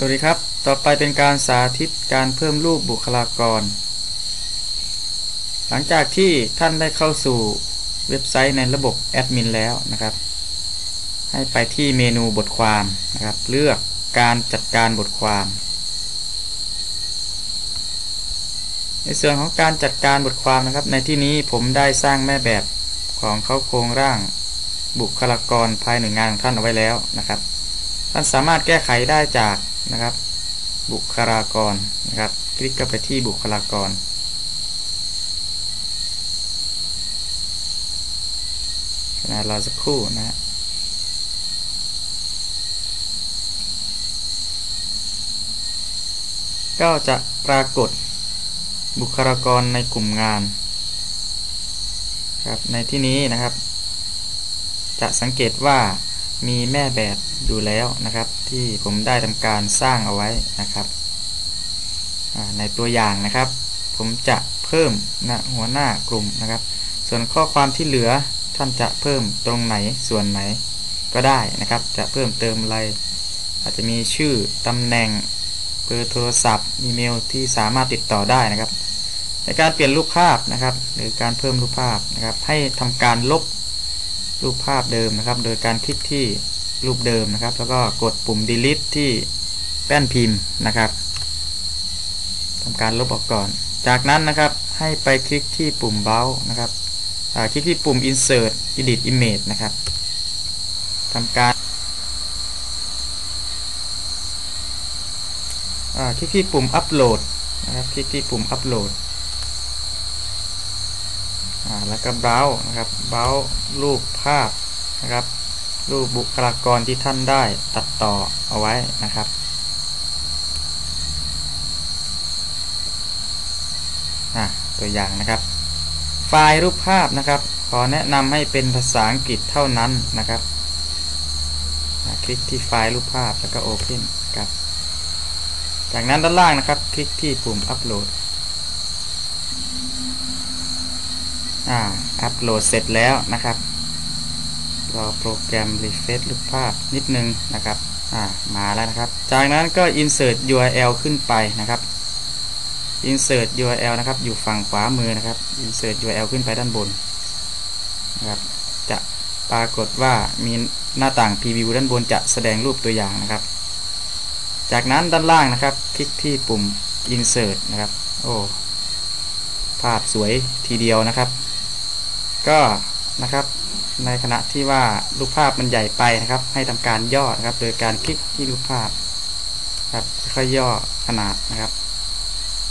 สวัสดีครับ ต่อไปเป็นการสาธิตการเพิ่มรูปบุคลากร หลังจากที่ท่านได้เข้าสู่เว็บไซต์ในระบบแอดมินแล้วนะครับ ให้ไปที่เมนูบทความนะครับ เลือกการจัดการบทความ ในส่วนของการจัดการบทความนะครับ ในที่นี้ผมได้สร้างแม่แบบของเขาโครงร่างบุคลากรภายหน่วยงานของท่านเอาไว้แล้วนะครับท่านสามารถแก้ไขได้จาก นะครับ บุคลากรนะครับ คลิกเข้าไปที่บุคลากร นะรอสักครู่นะฮะก็จะปรากฏบุคลากรในกลุ่มงานครับในที่นี้นะครับ จะสังเกตว่า มีแม่แบบอยู่แล้วนะครับ ที่ผมได้ทำการสร้างเอาไว้นะครับ ในตัวอย่างนะครับ ผมจะเพิ่มนะหัวหน้ากลุ่มนะครับ ส่วนข้อความที่เหลือท่านจะเพิ่มตรงไหนส่วนไหนก็ได้นะครับ จะเพิ่มเติมอะไร อาจจะมีชื่อตำแหน่งเบอร์โทรศัพท์อีเมลที่สามารถติดต่อได้นะครับ ในการเปลี่ยนรูปภาพนะครับ หรือการเพิ่มรูปภาพนะครับ ให้ทำการลบ รูปภาพเดิมนะครับ โดยการคลิกที่รูปเดิมนะครับ แล้วก็กดปุ่ม delete ที่แป้นพิมพ์นะครับทำการลบออกก่อน จากนั้นนะครับให้ไปคลิกที่ปุ่ม b r o w นะครับคลิกที่ปุ่ม insert edit image นะครับทำการคลิกที่ปุ่ม upload นะครับ คลิกที่ปุ่ม upload แล้วก็เบราว์นะครับเบราว์รูปภาพนะครับ รูปบุคลากรที่ท่านได้ตัดต่อเอาไว้นะครับตัวอย่างนะครับ ไฟล์รูปภาพนะครับ ขอแนะนำให้เป็นภาษาอังกฤษเท่านั้นนะครับ คลิกที่ไฟล์รูปภาพแล้วก็ Open ครับ จากนั้นด้านล่างนะครับ คลิกที่ปุ่มอัปโหลด อ่าอัปโหลดเสร็จแล้วนะครับรอโปรแกรมรีเฟซรูปภาพนิดนึงนะครับอ่ามาแล้วนะครับ จากนั้นก็ insert URL ขึ้นไปนะครับ insert URL นะครับ อยู่ฝั่งขวามือนะครับ insert URL ขึ้นไปด้านบนนะครับจะปรากฏว่ามีหน้าต่าง preview ด้านบนจะแสดงรูปตัวอย่างนะครับ จากนั้นด้านล่างนะครับ คลิกที่ปุ่ม insert นะครับ โอ้ ภาพสวยทีเดียวนะครับ ก็นะครับในขณะที่ว่ารูปภาพมันใหญ่ไปนะครับ ให้ทำการย่อนะครับ โดยการคลิกที่รูปภาพครับค่อยย่อขนาดนะครับ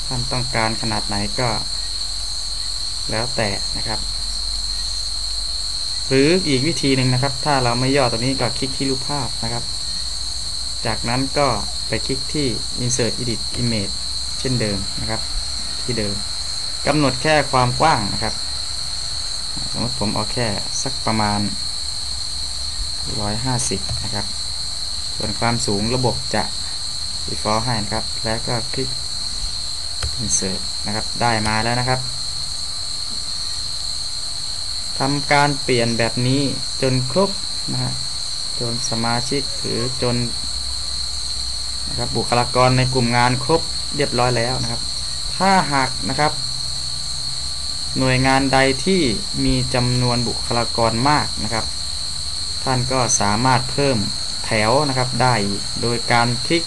ท่านต้องการขนาดไหนก็ แล้วแต่นะครับ หรืออีกวิธีหนึ่งนะครับ ถ้าเราไม่ย่อตัวนี้ก็คลิกที่รูปภาพนะครับ จากนั้นก็ไปคลิกที่ insert edit image เช่นเดิมนะครับ ที่เดิมกำหนดแค่ความกว้างนะครับ สมมติผมเอาแค่สักประมาณ 150 นะครับ ส่วนความสูงระบบจะ default ให้นะครับ แล้วก็คลิก insert นะครับ ได้มาแล้วนะครับทำการเปลี่ยนแบบนี้จนครบนะฮะจนสมาชิกหรือจนนะครับบุคลากรในกลุ่มงานครบเรียบร้อยแล้วนะครับ ถ้าหากนะครับ หน่วยงานใดที่มีจำนวนบุคลากรมากนะครับ ท่านก็สามารถเพิ่มแถวนะครับได้โดยการคลิก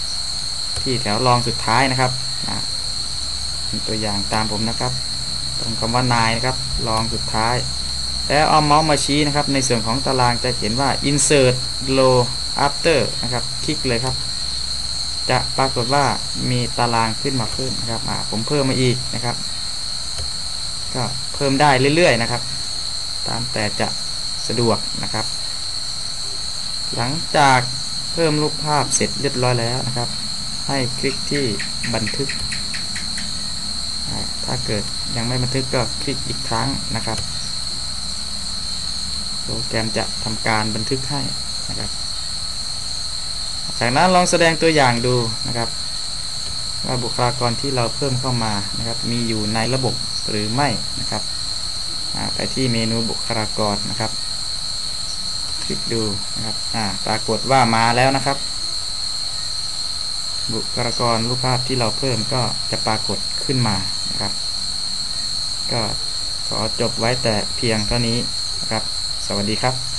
ที่แถวรองสุดท้ายนะครับตัวอย่างตามผมนะครับ ตรงคำว่านายนะครับลองสุดท้าย แล้วเอาเมาส์มาชี้นะครับ ในส่วนของตารางจะเห็นว่า insert low after นะครับ คลิกเลยครับ จะปรากฏว่ามีตารางขึ้นมาเพิ่มนะครับผมเพิ่มมาอีกนะครับ ก็เพิ่มได้เรื่อยๆนะครับ ตามแต่จะสะดวกนะครับ หลังจากเพิ่มรูปภาพเสร็จเรียบร้อยแล้วนะครับ ให้คลิกที่บันทึก ถ้าเกิดยังไม่บันทึกก็คลิกอีกครั้งนะครับ โปรแกรมจะทำการบันทึกให้นะครับ จากนั้นลองแสดงตัวอย่างดูนะครับ ว่าบุคลากรที่เราเพิ่มเข้ามานะครับ มีอยู่ในระบบ หรือไม่นะครับไปที่เมนูบุคลากรนะครับ คลิกดูนะครับปรากฏว่ามาแล้วนะครับ บุคลากรรูปภาพที่เราเพิ่มก็จะปรากฏขึ้นมานะครับ ก็ขอจบไว้แต่เพียงเท่านี้นะครับ สวัสดีครับ